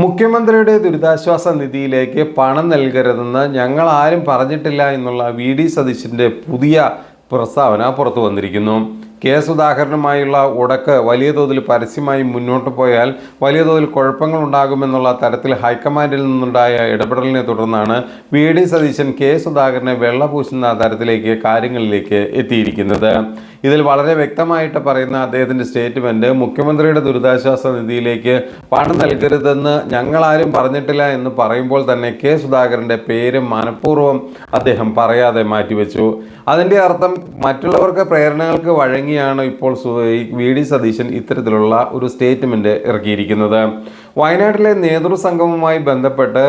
മുഖ്യമന്ത്രിയുടെ ദുരിതാശ്വാസ നിധിയിലേക്ക് പണം നൽകരുതെന്ന് ഞങ്ങൾ ആരും പറഞ്ഞിട്ടില്ല എന്നുള്ള വി ഡി സതീശിന്റെ പുതിയ പ്രസ്താവന പുറത്തു വന്നിരിക്കുന്നു. കെ സുധാകരനുമായുള്ള ഉടക്ക് വലിയ തോതിൽ പരസ്യമായി മുന്നോട്ട് പോയാൽ വലിയ തോതിൽ കുഴപ്പങ്ങൾ ഉണ്ടാകുമെന്നുള്ള തരത്തിൽ ഹൈക്കമാൻഡിൽ നിന്നുണ്ടായ ഇടപെടലിനെ തുടർന്നാണ് വി ഡി സതീശൻ കെ സുധാകരനെ വെള്ളപൂശുന്ന തരത്തിലേക്ക് കാര്യങ്ങളിലേക്ക് എത്തിയിരിക്കുന്നത്. ഇതിൽ വളരെ വ്യക്തമായിട്ട് പറയുന്ന അദ്ദേഹത്തിന്റെ സ്റ്റേറ്റ്മെന്റ് മുഖ്യമന്ത്രിയുടെ ദുരിതാശ്വാസ നിധിയിലേക്ക് പണം നൽകരുതെന്ന് ഞങ്ങളാരും പറഞ്ഞിട്ടില്ല എന്ന് പറയുമ്പോൾ തന്നെ കെ സുധാകരന്റെ പേര് മനഃപൂർവം അദ്ദേഹം പറയാതെ മാറ്റിവെച്ചു. അതിന്റെ അർത്ഥം മറ്റുള്ളവർക്ക് പ്രേരണകൾക്ക് വഴങ്ങിയാണ് ഇപ്പോൾ വി. ഡി. സതീശൻ ഇത്തരത്തിലുള്ള ഒരു സ്റ്റേറ്റ്മെന്റ് ഇറക്കിയിരിക്കുന്നത്. വയനാട്ടിലെ നേതൃസംഗമവുമായി ബന്ധപ്പെട്ട്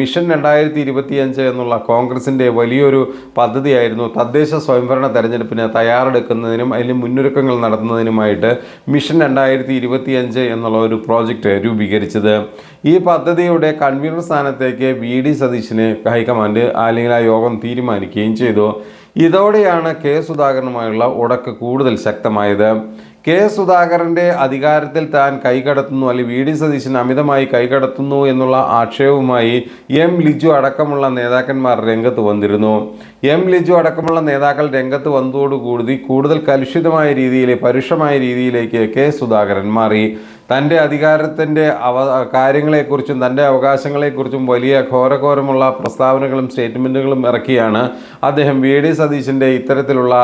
മിഷൻ രണ്ടായിരത്തി ഇരുപത്തിയഞ്ച് എന്നുള്ള കോൺഗ്രസിന്റെ വലിയൊരു പദ്ധതിയായിരുന്നു തദ്ദേശ സ്വയംഭരണ തെരഞ്ഞെടുപ്പിന് തയ്യാറെടുക്കുന്നതിനും അതിന് മുന്നൊരുക്കങ്ങൾ നടത്തുന്നതിനുമായിട്ട് മിഷൻ രണ്ടായിരത്തി ഇരുപത്തിയഞ്ച് എന്നുള്ള ഒരു പ്രോജക്റ്റ് രൂപീകരിച്ചത്. ഈ പദ്ധതിയുടെ കൺവീനർ സ്ഥാനത്തേക്ക് വി ഡി സതീശിനെ ഹൈക്കമാൻഡ് അല്ലെങ്കിൽ ആ യോഗം തീരുമാനിക്കുകയും ചെയ്തു. ഇതോടെയാണ് കെ സുധാകരനുമായുള്ള ഉടക്ക് കൂടുതൽ ശക്തമായത്. കെ സുധാകരന്റെ അധികാരത്തിൽ താൻ കൈകടത്തുന്നു അല്ലെങ്കിൽ വി ഡി സതീശൻ അമിതമായി കൈകടത്തുന്നു എന്നുള്ള ആക്ഷേപവുമായി എം ലിജു അടക്കമുള്ള നേതാക്കന്മാർ രംഗത്ത് വന്നിരുന്നു. എം ലിജു അടക്കമുള്ള നേതാക്കൾ രംഗത്ത് വന്നതോടുകൂടി കൂടുതൽ കലുഷിതമായ രീതിയിൽ പരുഷമായ രീതിയിലേക്ക് കെ സുധാകരൻ മാറി. തന്റെ അധികാരത്തിന്റെ അവ കാര്യങ്ങളെക്കുറിച്ചും തന്റെ അവകാശങ്ങളെക്കുറിച്ചും വലിയ ഘോരഘോരമുള്ള പ്രസ്താവനകളും സ്റ്റേറ്റ്മെന്റുകളും ഇറക്കിയാണ് അദ്ദേഹം വി ഡി സതീശന്റെ ഇത്തരത്തിലുള്ള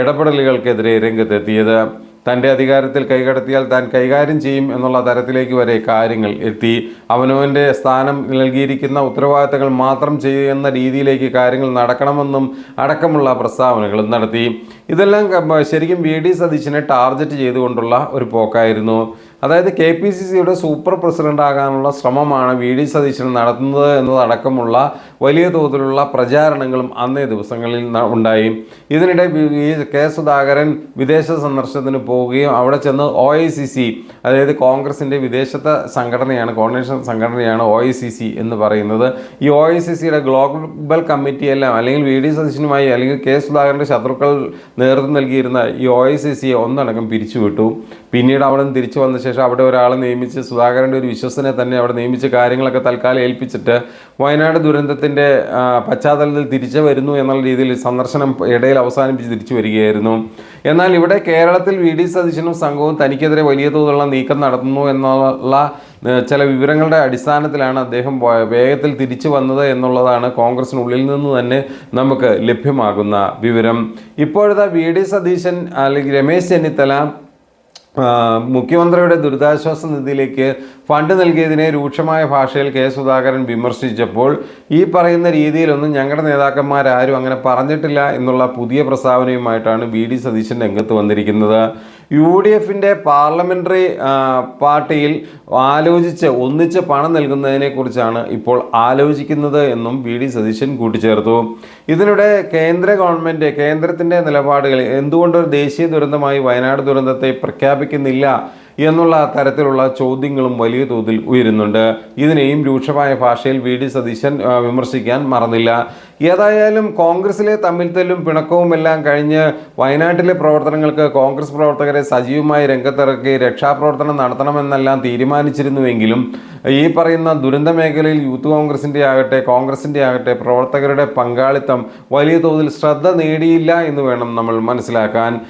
ഇടപെടലുകൾക്കെതിരെ രംഗത്തെത്തിയത്. തന്റെ അധികാരത്തിൽ കൈകടത്തിയാൽ താൻ കൈകാര്യം ചെയ്യും എന്നുള്ള തരത്തിലേക്ക് വരെ കാര്യങ്ങൾ എത്തി. അവനവന്റെ സ്ഥാനം നൽകിയിരിക്കുന്ന ഉത്തരവാദിത്തങ്ങൾ മാത്രം ചെയ്യുന്ന രീതിയിലേക്ക് കാര്യങ്ങൾ നടക്കണമെന്നും അടക്കമുള്ള പ്രസ്താവനകളും നടത്തി. ഇതെല്ലാം ശരിക്കും വി ഡി സതീശനെ ടാർഗറ്റ് ചെയ്തുകൊണ്ടുള്ള ഒരു പോക്കായിരുന്നു. അതായത് കെ പി സി സിയുടെ സൂപ്പർ പ്രസിഡന്റ് ആകാനുള്ള ശ്രമമാണ് വി ഡി സതീശൻ നടത്തുന്നത് എന്നതടക്കമുള്ള വലിയ തോതിലുള്ള പ്രചാരണങ്ങളും അന്നേ ദിവസങ്ങളിൽ ഉണ്ടായി. ഇതിനിടെ കെ സുധാകരൻ വിദേശ സന്ദർശനത്തിന് പോവുകയും അവിടെ ചെന്ന് ഒ ഐ സി സി അതായത് കോൺഗ്രസിന്റെ വിദേശത്തെ സംഘടനയാണ് കോർഡിനേഷൻ സംഘടനയാണ് ഒ ഐ സി സി എന്ന് പറയുന്നത്. ഈ ഒ ഐ സി സിയുടെ ഗ്ലോബൽ കമ്മിറ്റിയെല്ലാം അല്ലെങ്കിൽ വി ഡി സതീശനുമായി അല്ലെങ്കിൽ കെ സുധാകരന്റെ ശത്രുക്കൾ നേതൃത്വം നൽകിയിരുന്ന ഈ ഒ ഐ സി സിയെ ഒന്നടങ്കം പിരിച്ചുവിട്ടു. പിന്നീട് അവിടെ നിന്ന് തിരിച്ചു വന്ന ശേഷം അവിടെ ഒരാളെ നിയമിച്ച് സുധാകരന്റെ ഒരു വിശ്വസനെ തന്നെ അവിടെ നിയമിച്ച് കാര്യങ്ങളൊക്കെ തൽക്കാലം ഏൽപ്പിച്ചിട്ട് വയനാട് ദുരന്തത്തിന്റെ പശ്ചാത്തലത്തിൽ തിരിച്ചു വരുന്നു എന്നുള്ള രീതിയിൽ സന്ദർശനം ഇടയിൽ അവസാനിപ്പിച്ച് തിരിച്ചു വരികയായിരുന്നു. എന്നാൽ ഇവിടെ കേരളത്തിൽ വി ഡി സതീശനും സംഘവും തനിക്കെതിരെ വലിയ തോതിലുള്ള നീക്കം നടത്തുന്നു എന്നുള്ള ചില വിവരങ്ങളുടെ അടിസ്ഥാനത്തിലാണ് അദ്ദേഹം വേഗത്തിൽ തിരിച്ചു വന്നത് എന്നുള്ളതാണ് കോൺഗ്രസിനുള്ളിൽ നിന്ന് തന്നെ നമുക്ക് ലഭ്യമാകുന്ന വിവരം. ഇപ്പോഴത്തെ വി ഡി സതീശൻ അല്ലെങ്കിൽ രമേശ് ചെന്നിത്തല മുഖ്യമന്ത്രിയുടെ ദുരിതാശ്വാസ നിധിയിലേക്ക് ഫണ്ട് നൽകിയതിനെ രൂക്ഷമായ ഭാഷയിൽ കെ സുധാകരൻ വിമർശിച്ചപ്പോൾ ഈ പറയുന്ന രീതിയിലൊന്നും ഞങ്ങളുടെ നേതാക്കന്മാരാരും അങ്ങനെ പറഞ്ഞിട്ടില്ല എന്നുള്ള പുതിയ പ്രസ്താവനയുമായിട്ടാണ് വി ഡി സതീശൻ രംഗത്ത് വന്നിരിക്കുന്നത്. യു ഡി എഫിന്റെ പാർലമെന്ററി പാർട്ടിയിൽ ആലോചിച്ച് ഒന്നിച്ച് പണം നൽകുന്നതിനെ കുറിച്ചാണ് ഇപ്പോൾ ആലോചിക്കുന്നത് എന്നും വി ഡി സതീശൻ കൂട്ടിച്ചേർത്തു. ഇതിനിടെ കേന്ദ്ര ഗവൺമെന്റ് കേന്ദ്രത്തിന്റെ നിലപാടുകൾ എന്തുകൊണ്ട് ഒരു ദേശീയ ദുരന്തമായി വയനാട് ദുരന്തത്തെ പ്രഖ്യാപിക്കുന്നില്ല എന്നുള്ള തരത്തിലുള്ള ചോദ്യങ്ങളും വലിയ തോതിൽ ഉയരുന്നുണ്ട്. ഇതിനെയും രൂക്ഷമായ ഭാഷയിൽ വി ഡി സതീശൻ വിമർശിക്കാൻ മറന്നില്ല. ഏതായാലും കോൺഗ്രസിലെ തമ്മിൽ തല്ലും പിണക്കവും എല്ലാം കഴിഞ്ഞ് വയനാട്ടിലെ പ്രവർത്തനങ്ങൾക്ക് കോൺഗ്രസ് പ്രവർത്തകരെ സജീവമായി രംഗത്തിറക്കി രക്ഷാപ്രവർത്തനം നടത്തണമെന്നെല്ലാം തീരുമാനിച്ചിരുന്നുവെങ്കിലും ഈ പറയുന്ന ദുരന്ത മേഖലയിൽ യൂത്ത് കോൺഗ്രസിന്റെ ആകട്ടെ കോൺഗ്രസിന്റെ ആകട്ടെ പ്രവർത്തകരുടെ പങ്കാളിത്തം വലിയ തോതിൽ ശ്രദ്ധ നേടിയില്ല എന്ന് വേണം നമ്മൾ മനസ്സിലാക്കാൻ.